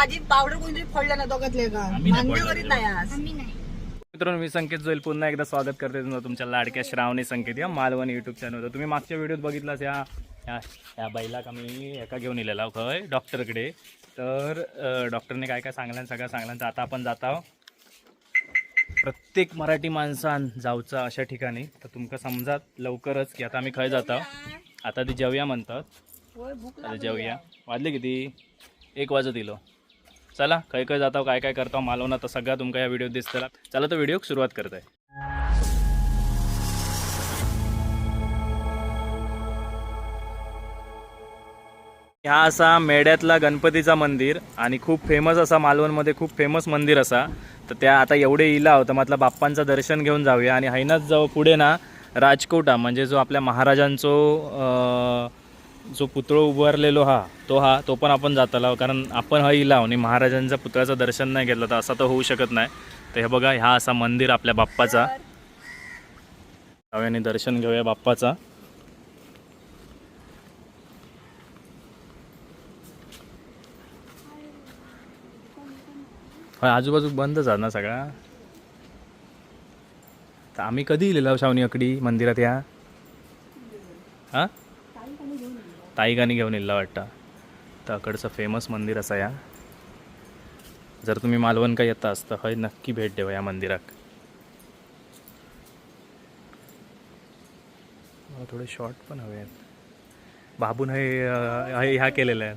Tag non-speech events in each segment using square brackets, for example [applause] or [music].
माझी पावडर कोणतरी फोडलं ना दोघातले का? आम्ही नाही मान्य फोडलं करीत नाही आज. आम्ही नाही. मित्रांनो मी संकेत जोईल पुन्हा एकदा स्वागत करते तुमचं तुमच्या लाडक्या श्रावणी संकेत या मालवणी युट्यूब चॅनल तुम्ही मागच्या व्हिडिओत बघितलाच या. ह्या ह्या बैलाक आम्ही एका घेऊन इलेला खय डॉक्टरकडे तर अं, डॉक्टरने काय काय सांगल्यान सगळं सांगल्यान आता आपण जात आहोत प्रत्येक मराठी माणसान जाऊचा अशा ठिकाणी. तर तुमका समजात लवकरच की आता आम्ही खय जात आहोत आता ती जेवया म्हणतात. होय भूक आता जेवूया. वाजले किती? एक वाजत इलो. चला खय खय जाता काय काय करतो मालवणा तर सगळा तुमका या व्हिडिओ दिसतला. चला तर व्हिडिओ सुरुवात करत आहे असा मेड्यातला गणपतीचा मंदिर आणि खूप फेमस असा मालवणमध्ये खूप फेमस मंदिर असा. तर त्या आता एवढे इला होतं म्हटलं बाप्पांचं दर्शन घेऊन जाऊया. आणि हैनाच जाऊ पुढे ना राजकोटा म्हणजे जो आपल्या महाराजांचो जो पुतळो उभारलेलो हा तो हा तो पण आपण जाताला कारण आपण हा इला आणि महाराजांच्या पुतळ्याचं दर्शन नाही घेतलं तर असं तर होऊ शकत नाही. तर हे बघा हा असा मंदिर आपल्या बाप्पाचा. जाऊया दर्शन घेऊया बाप्पाचा. होय आजूबाजू बंदच आहे ना सगळा. तर आम्ही कधी लिहिला शावणी अकडी मंदिरात या? हां? ताईकानी घेऊन येईल वाटतं. तर अकडचं फेमस मंदिर असा या. जर तुम्ही मालवण का येता असतं हय नक्की भेट देवा या मंदिराक. मला थोडे शॉर्ट पण हवे आहेत बाबून हे हे ह्या केलेलं आहे.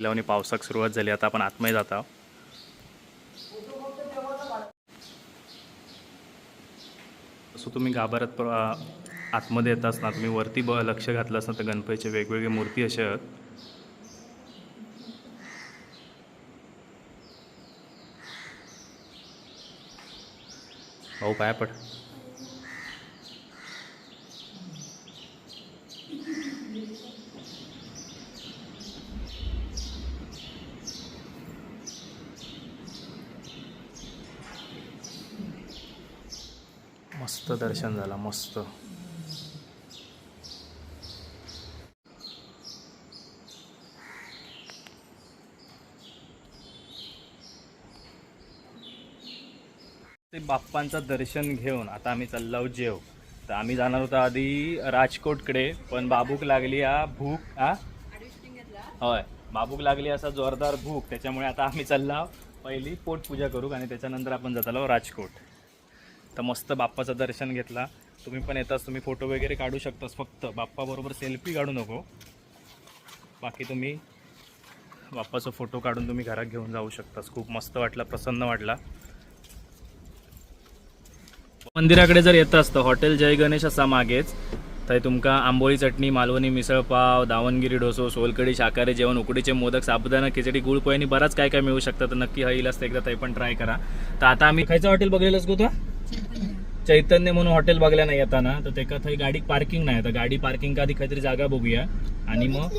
लावणी पावसाक सुरुवात झाली आता आपण आतमध्ये जात आहोत. सो तुम्ही गाभाऱ्यात प्र- आतमध्ये येत असताना तुम्ही वरती ब लक्ष घातलं असणार तर गणपतीचे वेगवेगळे मूर्ती असे आहेत. भाऊ पाया पड मस्त दर्शन झालं मस्त. ते बाप्पांचं दर्शन घेऊन आता आम्ही चाललो जेव. तर आम्ही जाणार होतो आधी राजकोटकडे पण बाबूक लागली हा भूक हा? होय बाबूक लागली असा जोरदार भूक त्याच्यामुळे आता आम्ही चाललो पहिली पोटपूजा करू आणि त्याच्यानंतर आपण जातालो राजकोट. तर मस्त बाप्पाचं दर्शन घेतला. तुम्ही पण येताच तुम्ही फोटो वगैरे काढू शकतास फक्त. बाप्पाबरोबर सेल्फी काढू नको. बाकी तुम्ही बाप्पाचा फोटो काढून तुम्ही घरात घेऊन जाऊ शकतास. खूप मस्त वाटला प्रसन्न वाटला. मंदिराकडे जर येत असतं हॉटेल जय गणेश असा मागेच. तर तुमका आंबोळी चटणी मालवणी मिसळपाव दावणगिरी डोसो सोलकडी शाकाहारी जेवण उकडीचे मोदक साबुदाणा खिचडी गुळ बराच काय काय मिळू शकतं तर नक्की हईल असतं एकदा ते पण ट्राय करा. तर आता आम्ही खायचं हॉटेल बघलेलंच गो चैतन्य म्हणून हॉटेल बघल्या नाही येताना तर त्याका थंय गाडी पार्किंग नाही. तर गाडी पार्किंग आधी काहीतरी जागा बघूया. आणि मग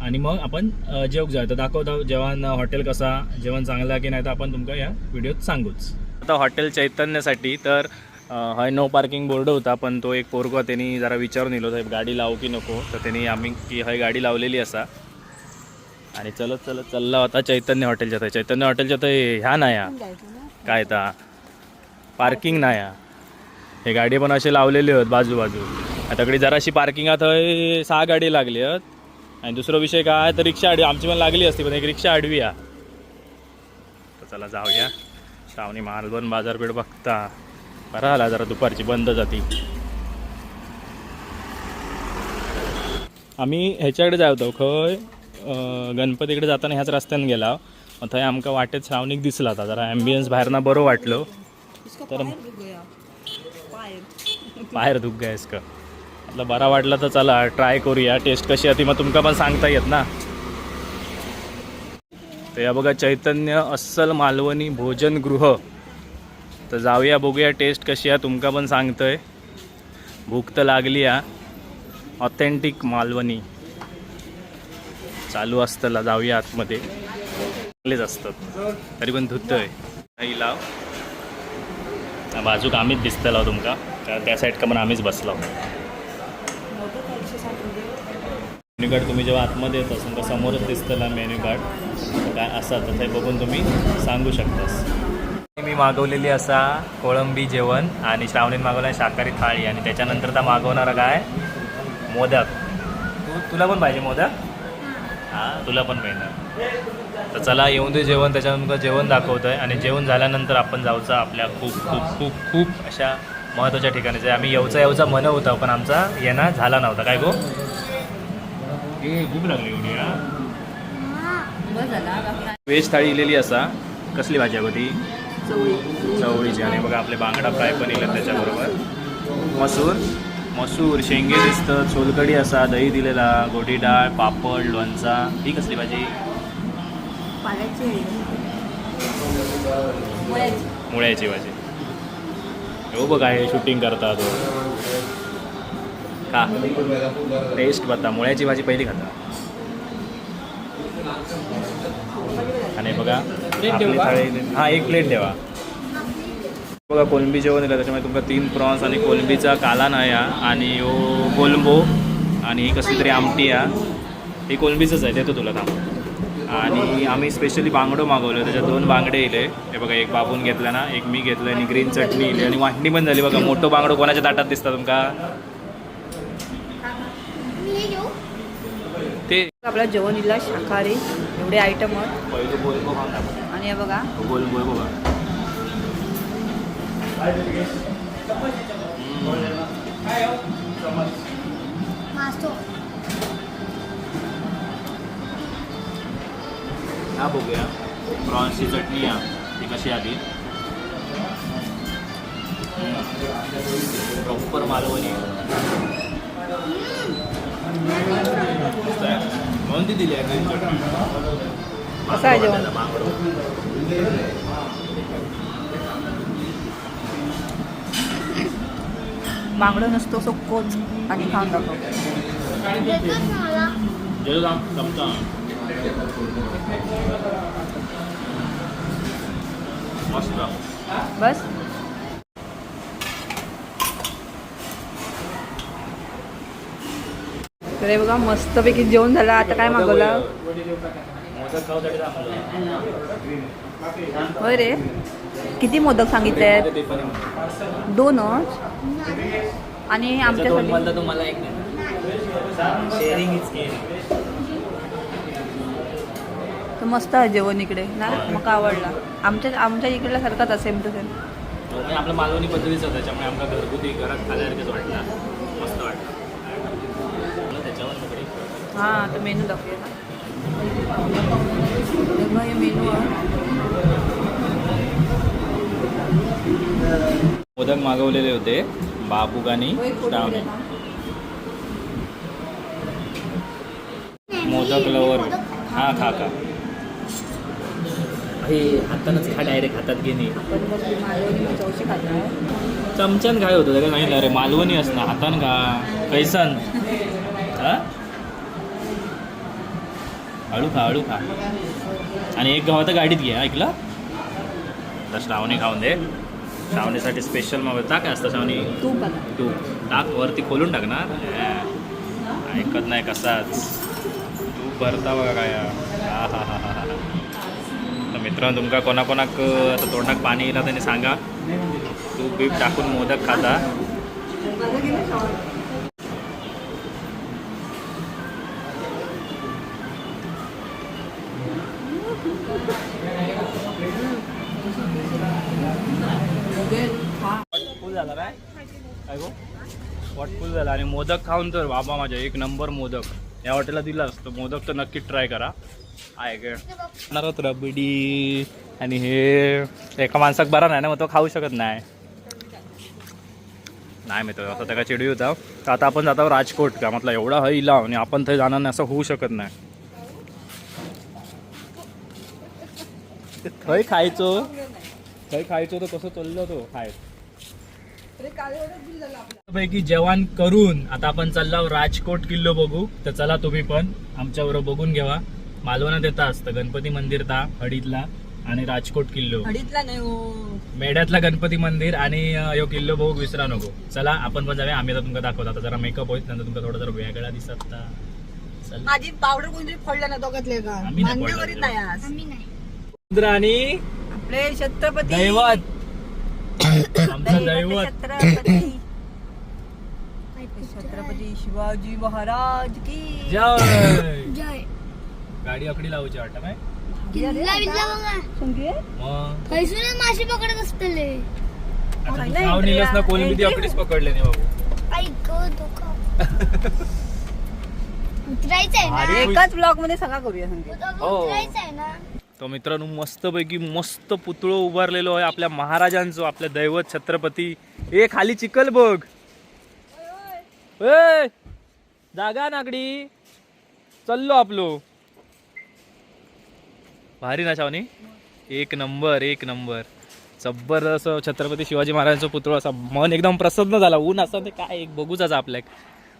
आणि मग आपण जेवक जाऊया तर दाखवतो जेवण हॉटेल कसा जेवण चांगलं आहे की नाही तर आपण तुमका या व्हिडिओत सांगूच. आता हॉटेल चैतन्यसाठी तर हय नो पार्किंग बोर्ड होता पण तो एक पोरगो त्यांनी जरा विचारून येलो साहेब गाडी लावू की नको? तर त्यांनी आम्ही की हय गाडी लावलेली असा. आणि चलत चलत चालला होता चैतन्य हॉटेलच्या थंय चैतन्य हॉटेलच्या थंय ह्या नाही. काय ता पार्किंग नाही हा. हे गाडी पण असे लावलेले आहेत बाजू बाजू आता कडे जराशी पार्किंगात थंय सहा गाडी लागली आहेत. आणि दुसरा विषय काय तर रिक्षा आडवी आमची पण लागली असती पण एक रिक्षा आडवी या तर चला जाऊया. श्रावणी मालवण बाजारपेठ बघता. बरा आला जरा दुपारची बंद जाती. आम्ही ह्याच्याकडे जाय होतो खंय गणपतीकडे जाताना ह्याच रस्त्यानं गेला. मग थंय आमकां वाटेत श्रावणीक दिसला आता जरा ॲम्बियन्स बाहेरना बरं वाटलं. तर बाहेर दुख गायस का म्हटलं बरा वाटला तर चला ट्राय करूया. टेस्ट कशी आहे ती मग तुमका पण सांगता येत ना. तर या बघा चैतन्य अस्सल मालवणी भोजनगृह तर जाऊया बघूया टेस्ट कशी आहे तुमका पण सांगतोय. भूक तर लागली या ऑथेंटिक मालवणी. चालू असतं जाऊया आतमध्ये. चांगलेच असतात. तरी पण धुतोय. लाव. बाजूक आम्हीच दिसतलो तुमका. त्या त्या साईड का पण आम्हीच बसलो मेन्यू कार्ड तुम्ही जेव्हा आतमध्ये येतात तुमका समोरच दिसतं ना मेन्यू कार्ड काय असा तर ते बघून तुम्ही सांगू शकतास. मी मागवलेली असा कोळंबी जेवण आणि श्रावणीने मागवला शाकाहारी थाळी आणि त्याच्यानंतर तर मागवणारा काय? मोदक. तू तुला पण पाहिजे मोदक? हां तुला पण मिळणार. तर चला येऊन दे जेवण त्याच्यानंतर जेवण दाखवतोय. आणि जेवण झाल्यानंतर आपण जाऊचा आपल्या खूप खूप खूप खूप अशा महत्त्वाच्या ठिकाणी. जे आम्ही येऊचा येऊचा मन होता पण आमचा येणं झाला नव्हता. काय गो? ए लागली एवढी हा? व्हेज थाळी इलेली असा. कसली भाजी आहे ती? चवळीची. आणि बघा आपले बांगडा फ्राय पण इलं त्याच्याबरोबर. मसूर? मसूर शेंगे दिसतं सोलकडी असा दही दिलेला गोडी डाळ पापड लोणचा. ही कसली भाजी? मुळ्याची भाजी हो बघा हे शूटिंग करतात का टेस्ट बता मुळ्याची भाजी पहिली खाता. आणि बघा हा एक प्लेट ठेवा. बघा कोलंबी जेवण दिलं त्याच्यामुळे तुमका तीन प्रॉन्स आणि कोलंबीचा काला नया आणि यो कोलंबो आणि ही कसली तरी आमटी आहे ही कोलंबीचंच आहे देतो तुला थांब. आणि आम्ही स्पेशली बांगडो मागवलं त्याच्यात दोन बांगडे इले. हे बघा एक बाबून घेतला ना एक मी घेतलं आणि ग्रीन चटणी इली. आणि वाटणी पण झाली. बघा मोठं बांगडो कोणाच्या ताटात दिसतं तुमका? ते आपला जेवण इला शाकाहारी. एवढे आयटम आहेत. आणि हे बघा. हा बघूया. प्रॉन्सची चटणी या. ती कशी आली? प्रॉपर मालवणी. म्हणून ती दिली आहे. बांगडं नसतो असं कोच आणि खाऊन दाखव. जमतं. मस्त बस तर बघा मस्तपैकी जेवण झालं आता काय मागवलं. होय रे किती मोदक सांगितले आहेत. दोनच आणि आमच्यासाठी बनला तो मला एक शेअरिंग मस्त आहे जेवण इकडे ना? मग आवडला. आमच्या आमच्या इकडल्या सारखाच सेम म्हणजे आपलं मालवणी पद्धतीचं होतं त्याच्यामुळे आमका घरगुती घरात खाल्यासारखंच वाटला. मस्त वाटलं. त्याच्यावर सगळी हां तर मेनू दाखवूया ना. हे मेनू मोदक मागवलेले होते बाबूक आणि श्रावणी. मोदक लवर हा खा खा. हे हातानंच खा डायरेक्ट हातात घेणे. चमच्यान काय होतं त्याला सांगितलं अरे मालवणी असणं हातान का कैसन. हा? हळू खा हळू खा. आणि एक गावात गाडीत घे ऐकलं? तर श्रावणी खाऊन दे. श्रावणीसाठी स्पेशल मग टाक असतं श्रावणी. तू टाक वरती खोलून टाकणार ऐकत नाही कसाच. तू भरता बघा काय. हा हा हा हा. तर मित्रांनो तुमका कोणाकोणाक आता तोंडाक पाणी येईल त्यांनी सांगा. तूप बीप टाकून मोदक खाता. फुल झाला काय? काय गो? फुल झाला. आणि मोदक खाऊन तर बाबा माझ्या एक नंबर मोदक. या हॉटेलला दिला असतो. मोदक तर नक्की ट्राय करा. आहे काय होत रबडी आणि हे एका माणसाक बरा नाही ना मग तो खाऊ शकत नाही. नाही मित्र आता त्याला चिडवी होता तर आता आपण जातो राजकोट. का म्हटलं एवढा हई इला आणि आपण थंय जाणार नाही असं होऊ शकत नाही. थंय खायचो. थंय खायचो तर कसं चाललं तो खायचं पैकी जेवण करून आता आपण चाललो राजकोट किल्लो बघू. तर चला तुम्ही पण आमच्याबरोबर बघून घ्यावा मालवणात येता असतं गणपती मंदिर ता हडीतला आणि राजकोट किल्लो. हडीतला नाही हो. मेढ्यातला गणपती मंदिर आणि ह्यो किल्लो बघू विसरा नको. चला आपण पण जाऊया. आम्ही आता तुमका दाखवतो. आता जरा मेकअप होईल नंतर तुमका थोडा जरा वेगळा दिसत. माझी पावडर कोणतरी फोडल्या ना दोघातले का? आम्ही नाही फोडलं आणि आपले छत्रपती दैवत. आमचं दैवत. छत्रपती छत्रपती शिवाजी महाराज की जय. जय. गाडी अकडी लावूची वाटत काय बिल्ला बघा संगे? मग? थैसूनच मासे पकडत असतले. आता नाही, तू नाव नेलंस ना कोणी नाही. अकडीच पकडले नाही बाबू. ऐक धोका [laughs] उतरायचंय ना? भारी. एकाच ब्लॉगमध्ये सगळा करूया संगे. हो. उतरायचंय ना? तो मित्रांनो मस्तपैकी मस्त पुतळो उभारलेलो आहे आपल्या महाराजांचो आपल्या दैवत छत्रपती. ए खाली चिकल बघ. ए जागा नागडी. चल्लो आपलो. भारी ना शावनी एक नंबर एक नंबर. जबरदस्त छत्रपती शिवाजी महाराजांचं पुतळा असा मन एकदम प्रसन्न झाला. ऊन असं ते काय एक बघूच आता आपल्याक.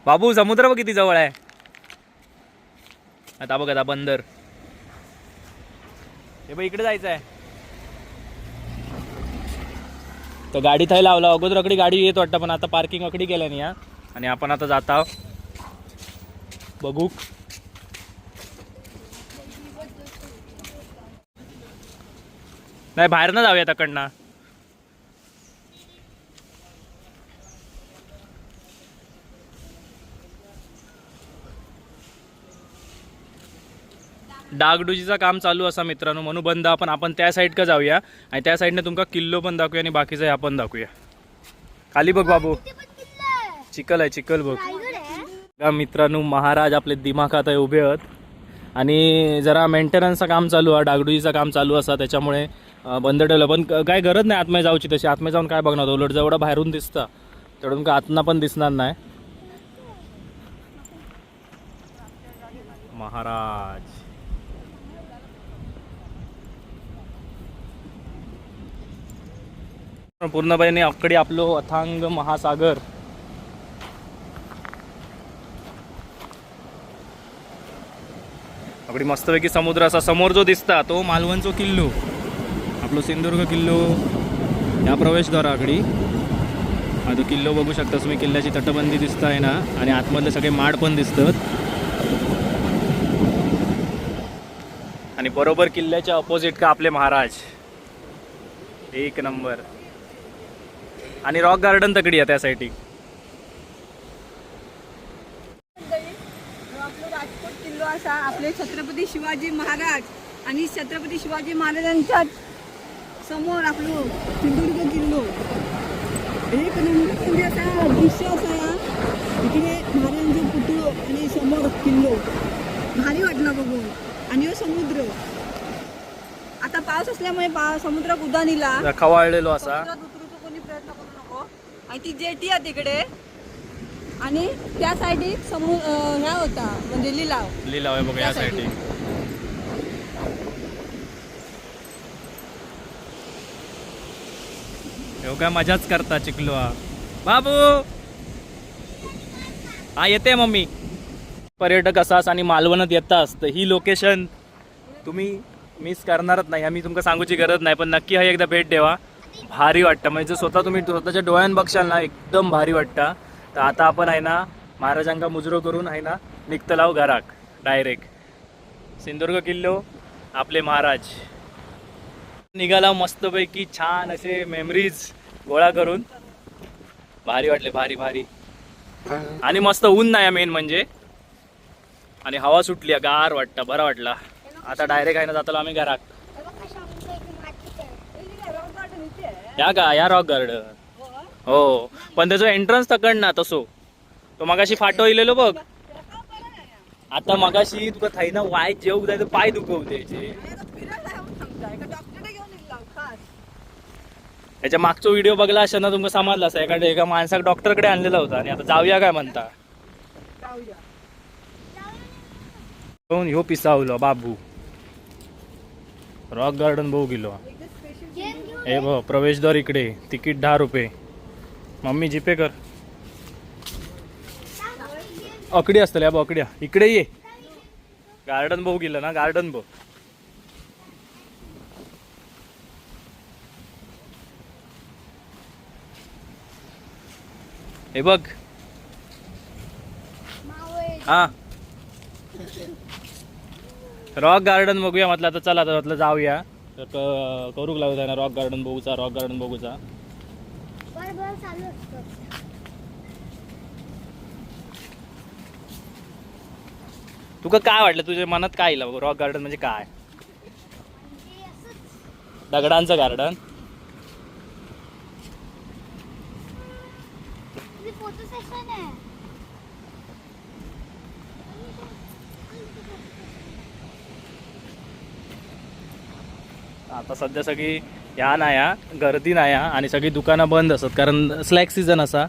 बाबू समुद्र बघ किती जवळ आहे. आता बघ आता बंदर. हे बघ इकडे जायचं आहे तर गाडी थंय लावला. अगोदर अकडी गाडी येत वाटतं पण आता पार्किंग अकडी गेल्या नाही आणि आपण आता जात आहोत. बघू. नाही बाहेर ना जाऊया तकडनं डागडुजीचं काम चालू असा मित्रांनो. म्हणून बंद आपण आपण त्या साईड का जाऊया. आणि त्या साईडने तुमका किल्लो पण दाखवूया आणि बाकीचं हे आपण दाखवूया. खाली बघ बाबू. चिखल आहे. चिकल आहे चिकल बघ का मित्रांनो महाराज आपले दिमाखात आहे उभे आहेत. आणि जरा मेंटेनन्सचं काम चालू आहे डागडुजीचं काम चालू असा. त्याच्यामुळे बंद ठेवलं. पण काय गरज नाही आतमध्ये जाऊची तशी. आतमध्ये जाऊन काय बघणार? उलट जेवढं बाहेरून दिसतं तेवढं का आतना पण दिसणार नाही. महाराज. पूर्णपणे अकडे आपलो अथांग महासागर. अकडी मस्तपैकी समुद्र असा समोर जो दिसता तो मालवणचो किल्लो. आपलो सिंधुदुर्ग किल्लो या प्रवेशद्वाराकडे. हा तो किल्लो बघू शकता तुम्ही किल्ल्याची तटबंदी दिसत आहे ना आणि आतमधले सगळे माड पण दिसतात. आणि बरोबर किल्ल्याच्या अपोजिट का आपले महाराज? एक नंबर. आणि रॉक गार्डन तकडी आहे त्या साईडी आपलं राजकोट किल्लो असा आपले छत्रपती शिवाजी महाराज आणि छत्रपती शिवाजी महाराजांच्या समोर आपलो सिंधुदुर्ग किल्लो. एक नंबर म्हणजे असा दृश्य असा या इकडे महाराजांचे पुतळो आणि समोर किल्लो. भारी वाटलं बघून. आणि ह्यो समुद्र. आता पाऊस असल्यामुळे समुद्रात उदानीला खवाळलेलो असा. प्रयत्न करू नको. आणि ती जेटी आहे तिकडे. आणि त्या साईडी समु ह्या होता म्हणजे लिलाव. लिहिला आहे बघा या साईडी काय मजाच करता चिकलो बाबू! हा येते मम्मी. पर्यटक असास आणि मालवणात येतास तर ही लोकेशन तुम्ही मिस करणारच नाही. आम्ही तुमका सांगूची गरज नाही पण नक्की हा एकदा भेट द्यावा भारी वाटतं. म्हणजे स्वतः तुम्ही स्वतःच्या डोळ्यान बघशाल ना एकदम भारी वाटतं. तर आता आपण आहे ना महाराजांका मुजरो करून आहे ना निघतलाव हो घराक डायरेक्ट सिंधुदुर्ग किल्लो आपले महाराज. निघाला मस्तपैकी छान असे मेमरीज गोळा करून. भारी वाटले भारी भारी. आणि मस्त ऊन नाही मेन म्हणजे. आणि हवा सुटली आहे, गार वाटतं बरं वाटला. आता डायरेक्ट आहे ना जाताला आम्ही घरात या का या रॉक गार्डन हो. पण त्याचं एंट्रन्स तकड ना तसो तो मगाशी फाटो इलेलो बघ. आता मगाशी तुका थाई ना वाय जेवू जाय तर पाय दुखवते त्याच्या मागचा व्हिडिओ बघला असताना ना तुमका समजला असं. एका एका माणसाक डॉक्टरकडे आणलेला होता. आणि आता जाऊया काय म्हणता? कोण? ह्यो पिसावलो बाबू. रॉक गार्डन भाऊ गेलो. हे बघ प्रवेशद्वार इकडे. तिकीट दहा रुपये. मम्मी जीपे कर. अकडी असतल्या बघ अकड्या इकडे ये. गार्डन भाऊ गेलं ना गार्डन भाऊ हे बघ. हा. रॉक गार्डन बघूया म्हटलं आता चला आता म्हटलं जाऊया. तर क- करूक लागू ना रॉक गार्डन बघूचा रॉक गार्डन बघूचा? चालू असतं तुका काय वाटलं? तुझ्या मनात काय येईल? रॉक गार्डन म्हणजे काय? म्हणजे असंच. दगडांचं गार्डन तुझी फोटो सेशन आहे आता सध्या सगळी ह्या नाया गर्दी नाया आणि सगळी दुकानं बंद असतात. कारण स्लॅक सीझन असा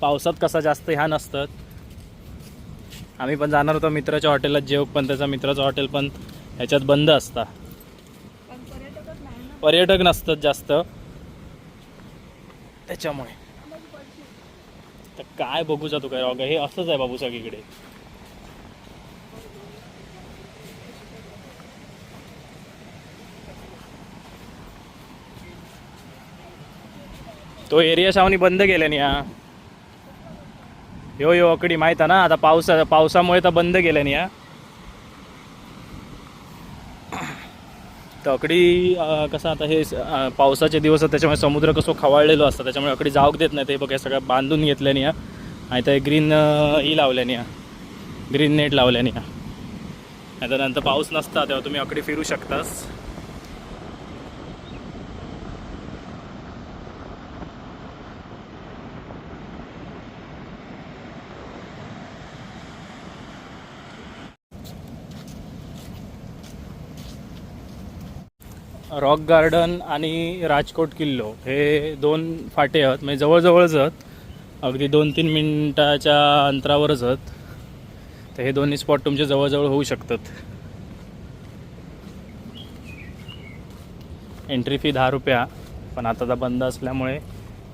पावसात कसा जास्त ह्या नसतात. आम्ही पण जाणार होतो मित्राच्या हॉटेलात जेव पण त्याचा मित्राचं हॉटेल पण ह्याच्यात बंद असता. नाही ना. पर्यटक नसतात जास्त. त्याच्यामुळे. तर काय बघूचा तू काय हे असंच आहे बाबू सगळीकडे. तो एरिया शावनी बंद केल्याने हा. यो यो अकडी माहीत आहे ना आता पावसा पावसामुळे तर बंद केल्याने या तर अकडी कसं आता हे पावसाचे दिवस त्याच्यामुळे समुद्र कसं खवाळलेलो असतं त्याच्यामुळे अकडी जाऊक देत नाही ते बघा सगळं बांधून घेतल्याने या आणि तर ग्रीन ही लावल्याने या ग्रीन नेट लावल्याने या नाहीतर नंतर पाऊस नसता तेव्हा तुम्ही अकडी फिरू शकतास. रॉक गार्डन आणि राजकोट किल्लो हे दोन फाटे आहेत. म्हणजे जवळजवळच आहेत. अगदी दोन तीन मिनटाच्या अंतरावरच आहेत. तर हे दोन्ही स्पॉट तुमचे जवळजवळ होऊ शकतात. एंट्री फी दहा रुपया पण आता तर बंद असल्यामुळे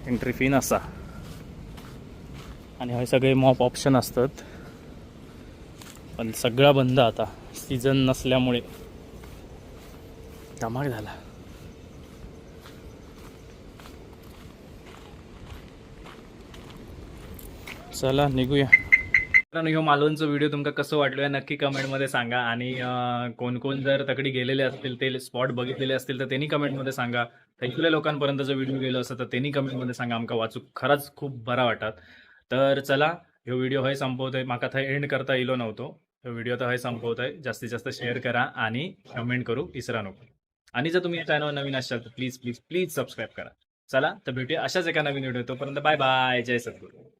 एंट्री फी नसा. आणि हे सगळे मॉप ऑप्शन असतात. पण सगळा बंद आता. सीझन नसल्यामुळे. धमाक झाला. चला निघूया. मित्रांनो ह्यो मालवणचं व्हिडिओ तुमका कसं वाटलं नक्की कमेंटमध्ये सांगा. आणि कोण कोण जर तकडी गेलेले असतील ते स्पॉट बघितलेले असतील तर त्यांनी कमेंटमध्ये सांगा. इथल्या लोकांपर्यंत जर व्हिडिओ गेलो असतं तर त्यांनी कमेंटमध्ये सांगा. आमका वाचूक खरंच खूप बरा वाटत. तर चला ह्यो व्हिडिओ हय संपवतोय. माका थंय एंड करता येलो नव्हतो. ह्यो व्हिडिओ तर हय संपवतोय. जास्तीत जास्त शेअर करा आणि कमेंट करू. विसरा नको. आणि जर तुम्ही या चॅनलवर नवीन असाल तर प्लीज प्लीज प्लीज सबस्क्राईब करा. चला तर भेटूया अशाच एका नवीन व्हिडिओ तोपर्यंत बाय बाय जय सद्गुरू.